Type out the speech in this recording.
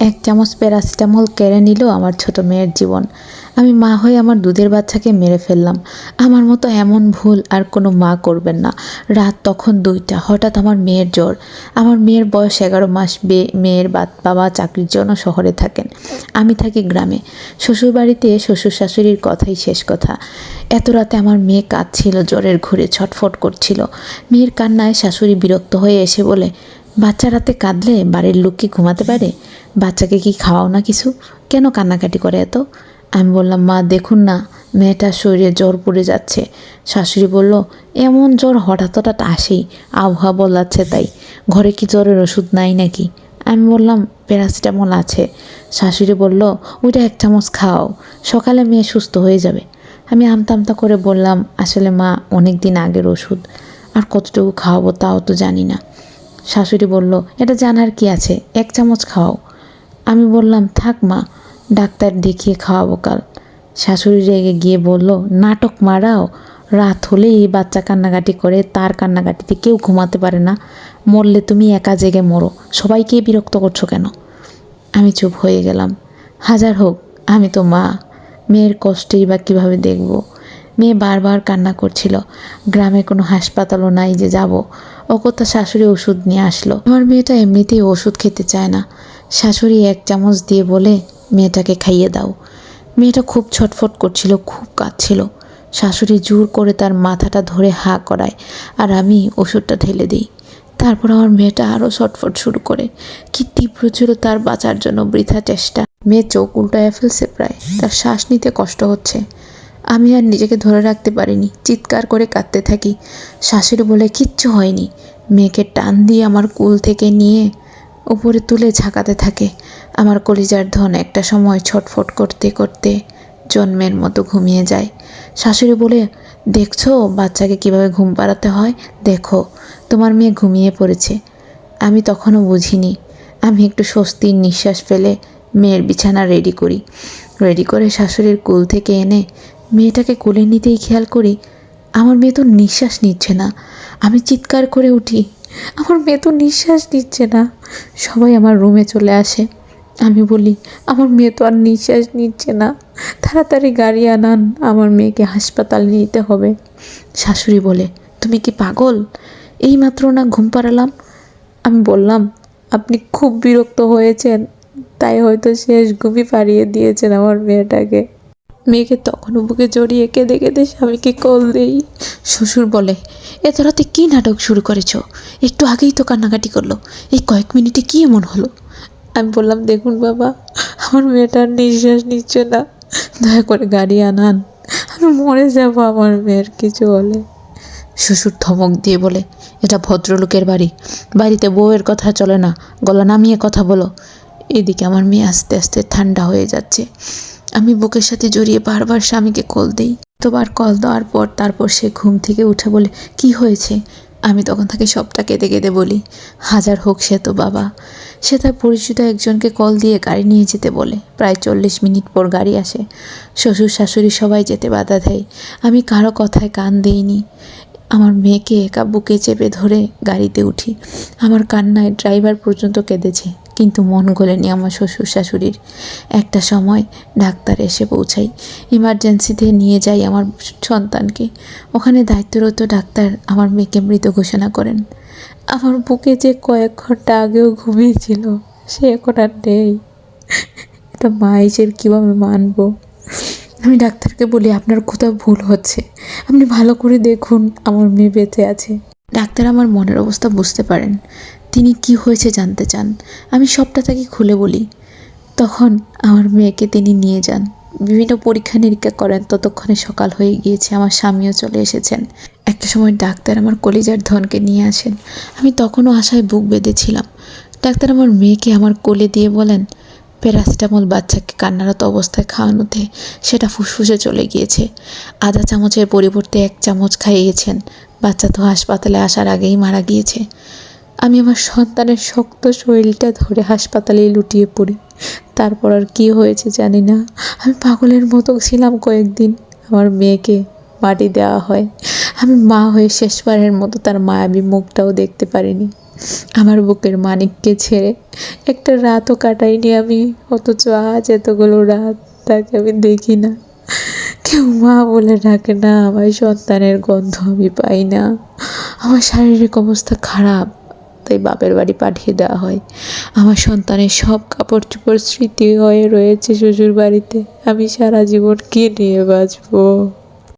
এক চামচ প্যারাসিটামল কেড়ে নিল আমার ছোট মেয়ের জীবন। আমি মা হয়ে আমার দুধের বাচ্চাকে মেরে ফেললাম। আমার মতো এমন ভুল আর কোনো মা করবেন না। রাত তখন দুইটা, হঠাৎ আমার মেয়ের জ্বর। আমার মেয়ের বয়স এগারো মাস, বে, মেয়ের বাবা চাকরির জন্য শহরে থাকেন। আমি থাকি গ্রামে। শ্বশুরবাড়িতে শ্বশুর শাশুড়ির কথাই শেষ কথা। এত রাতে আমার মেয়ে কাঁদছিল, জ্বরের ঘুরে ছটফট করছিল। মেয়ের কান্নায় শাশুড়ি বিরক্ত হয়ে এসে বলে বাচ্চা রাতে কাঁদলে বাড়ির লোক কি ঘুমাতে পারে? বাচ্চাকে কি খাওয়াও না কিছু? কেন কান্নাকাটি করে এত? আমি বললাম, মা, দেখুন না মেয়েটার শরীরে জ্বর পড়ে যাচ্ছে। শাশুড়ি বলল, এমন জ্বর হঠাৎ হঠাৎ আসেই, আবহাওয়া বলাচ্ছে তাই। ঘরে কি জ্বরের ওষুধ নাই নাকি? আমি বললাম, প্যারাসিটামল আছে। শাশুড়ি বলল, ওইটা এক চামচ খাও, সকালে মেয়ে সুস্থ হয়ে যাবে। আমি আমতা আমতা করে বললাম, আসলে মা, অনেক দিন আগের ওষুধ, আর কতটুকু খাওয়াবো তাও তো জানি না। শাশুড়ি বলল, এটা জানার কি আছে? এক চামচ খাও। আমি বললাম, থাক মা, ডাক্তার দেখিয়ে খাওয়াবো কাল। শাশুড়ি রেগে গিয়ে বলল, নাটক মারাও, রাত হলেই এই বাচ্চা কান্নাকাটি করে, তার কান্নাকাটিতে কেউ ঘুমাতে পারে না। মরলে তুমি একা জেগে মরো। সবাইকে বিরক্ত করছ কেন? আমি চুপ হয়ে গেলাম। হাজার হোক, আমি তো মা। মেয়ের কষ্টেই বা কীভাবে দেখব? মেয়ে বারবার কান্না করছিল। গ্রামে কোনো হাসপাতালও নাই যে যাব। ও শাশুড়ি ওষুধ নিয়ে আসলো। আমার মেয়েটা এমনিতেই ওষুধ খেতে চায় না। শাশুড়ি এক চামচ দিয়ে বলে, মেয়েটাকে খাইয়ে দাও। মেয়েটা খুব ছটফট করছিল, খুব কাঁদছিল। শাশুড়ি জোর করে তার মাথাটা ধরে হা করায়, আর আমি ওষুধটা ঢেলে দিই। তারপর আমার মেয়েটা আরও ছটফট শুরু করে। কি তীব্র ছিল তার বাঁচার জন্য বৃথা চেষ্টা। মেয়ে চোখ উল্টায় ফেলছে প্রায়। তার শ্বাস নিতে কষ্ট হচ্ছে। আমি আর নিজেকে ধরে রাখতে পারিনি, চিৎকার করে কাঁদতে থাকি। শাশুড়ি বলে, কিচ্ছু হয়নি। মেয়েকে টান দিয়ে আমার কুল থেকে নিয়ে উপরে তুলে ঝাঁকাতে থাকে। আমার কলিজার ধন একটা সময় ছটফট করতে করতে জন্মের মতো ঘুমিয়ে যায়। শাশুড়ি বলে, দেখছ বাচ্চাকে কীভাবে ঘুম পাড়াতে হয়? দেখো, তোমার মেয়ে ঘুমিয়ে পড়েছে। আমি তখনও বুঝিনি। আমি একটু স্বস্তির নিঃশ্বাস ফেলে মেয়ের বিছানা রেডি করি। রেডি করে শাশুড়ির কুল থেকে এনে মেয়েটাকে কোলে নিতেই খেয়াল করি, আমার মেয়ে তো নিঃশ্বাস নিচ্ছে না। আমি চিৎকার করে উঠি, আমার মেয়ে তো নিঃশ্বাস নিচ্ছে না। সবাই আমার রুমে চলে আসে। আমি বলি, আমার মেয়ে তো আর নিঃশ্বাস নিচ্ছে না। তাড়াতাড়ি গাড়ি আনান, আমার মেয়েকে হাসপাতালে নিতে হবে। শাশুড়ি বলে, তুমি কি পাগল? এইমাত্র না ঘুম পাড়ালাম? আমি বললাম, আপনি খুব বিরক্ত হয়েছেন, তাই হয়তো শেষ ঘুমই পাড়িয়ে দিয়েছেন আমার মেয়েটাকে। মেয়েকে তখনও বুকে জড়িয়ে কেঁদে কেঁদে স্বামীকে কল দেই। শ্বশুর বলে এত রাতে কী নাটক শুরু করেছ? একটু আগেই তো কান্নাকাটি করল। এই কয়েক মিনিটে কী এমন হলো? আমি বললাম দেখুন বাবা আমার মেয়েটার নিঃশ্বাস নিচ্ছে না। দয়া করে গাড়ি আনান। আমি মরে যাব আমার মেয়ের কিছু হলে। শ্বশুর ধমক দিয়ে বলে এটা ভদ্রলোকের বাড়ি। বাড়িতে বউয়ের কথা চলে না গলা নামিয়ে কথা বলো। এদিকে আমার মেয়ে আস্তে আস্তে ঠান্ডা হয়ে যাচ্ছে। আমি বুকের সাথে জড়িয়ে বারবার স্বামীকে কল দিই। তোবার কল দেওয়ার পর তারপর সে ঘুম থেকে উঠে বলে, কি হয়েছে? আমি তখন তাকে সবটা কেঁদে কেঁদে বলি, হাজার হোক সে তো বাবা। সে তার পরিচিত একজনকে কল দিয়ে গাড়ি নিয়ে যেতে বলে, প্রায় চল্লিশ মিনিট পর গাড়ি আসে। শ্বশুর শাশুড়ি সবাই যেতে বাধা দেয়। আমি কারও কথায় কান দিইনি। আমার মেয়েকে একা বুকে চেপে ধরে গাড়িতে উঠি। আমার কান্নায় ড্রাইভার পর্যন্ত কেঁদেছে। কিন্তু মন গলেনি আমার শ্বশুর শাশুড়ির। একটা সময় ডাক্তার এসে পৌঁছাই। ইমার্জেন্সিতে নিয়ে যাই আমার সন্তানকে। ওখানে দায়িত্বরত ডাক্তার আমার মেয়েকে মৃত ঘোষণা করেন। আমার বুকে যে কয়েক ঘণ্টা আগেও ঘুমিয়েছিল, সে এখন আর নেই। এটা মা হিসেবে কীভাবে মানবো? আমি ডাক্তারকে বলি, আপনার কোথাও ভুল হচ্ছে। আপনি ভালো করে দেখুন, আমার মেয়ে বেঁচে আছে। ডাক্তার আমার মনের অবস্থা বুঝতে পারেন। তিনি কি হয়েছে জানতে চান। আমি সবটা তাকে খুলে বলি। তখন আমার মেয়েকে তিনি নিয়ে যান। বিভিন্ন পরীক্ষা নিরীক্ষা করেন। ততক্ষণে সকাল হয়ে গিয়েছে। আমার স্বামীও চলে এসেছেন। একটা সময় ডাক্তার আমার কলিজার ধনকে নিয়ে আসেন। আমি তখনও আশায় বুক বেঁধেছিলাম। ডাক্তার আমার মেয়েকে আমার কোলে দিয়ে বলেন প্যারাসিটামল বাচ্চাকে কান্নারত অবস্থায় খাওয়ানোতে সেটা ফুসফুসে চলে গিয়েছে। আধা চামচের পরিবর্তে এক চামচ খাইয়েছেন। বাচ্চা তো হাসপাতালে আসার আগেই মারা গিয়েছে। আমি আমার সন্তানের শক্ত শরীরটা ধরে হাসপাতালে লুটিয়ে পড়ি। তারপর আর কী হয়েছে জানি না। আমি পাগলের মতো ছিলাম কয়েকদিন। আমার মেয়েকে মাটি দেওয়া হয়। আমি মা হয়ে শেষবারের মতো তার মায়াবী মুখটাও দেখতে পারিনি। আমার বুকের মানিককে ছেড়ে একটা রাতও কাটাইনি আমি, অথচ আজ এতগুলো রাত তাকে আমি দেখি না। কেউ মা বলে ডাকে না, আমার সন্তানের গন্ধ আমি পাই না। আমার শারীরিক অবস্থা খারাপ, তাই বাপের বাড়ি পাঠিয়ে দেওয়া হয়। আমার সন্তানের সব কাপড় চোপড় স্মৃতি হয়ে রয়েছে শ্বশুর বাড়িতে আমি সারা জীবন কি নিয়ে বাঁচবো?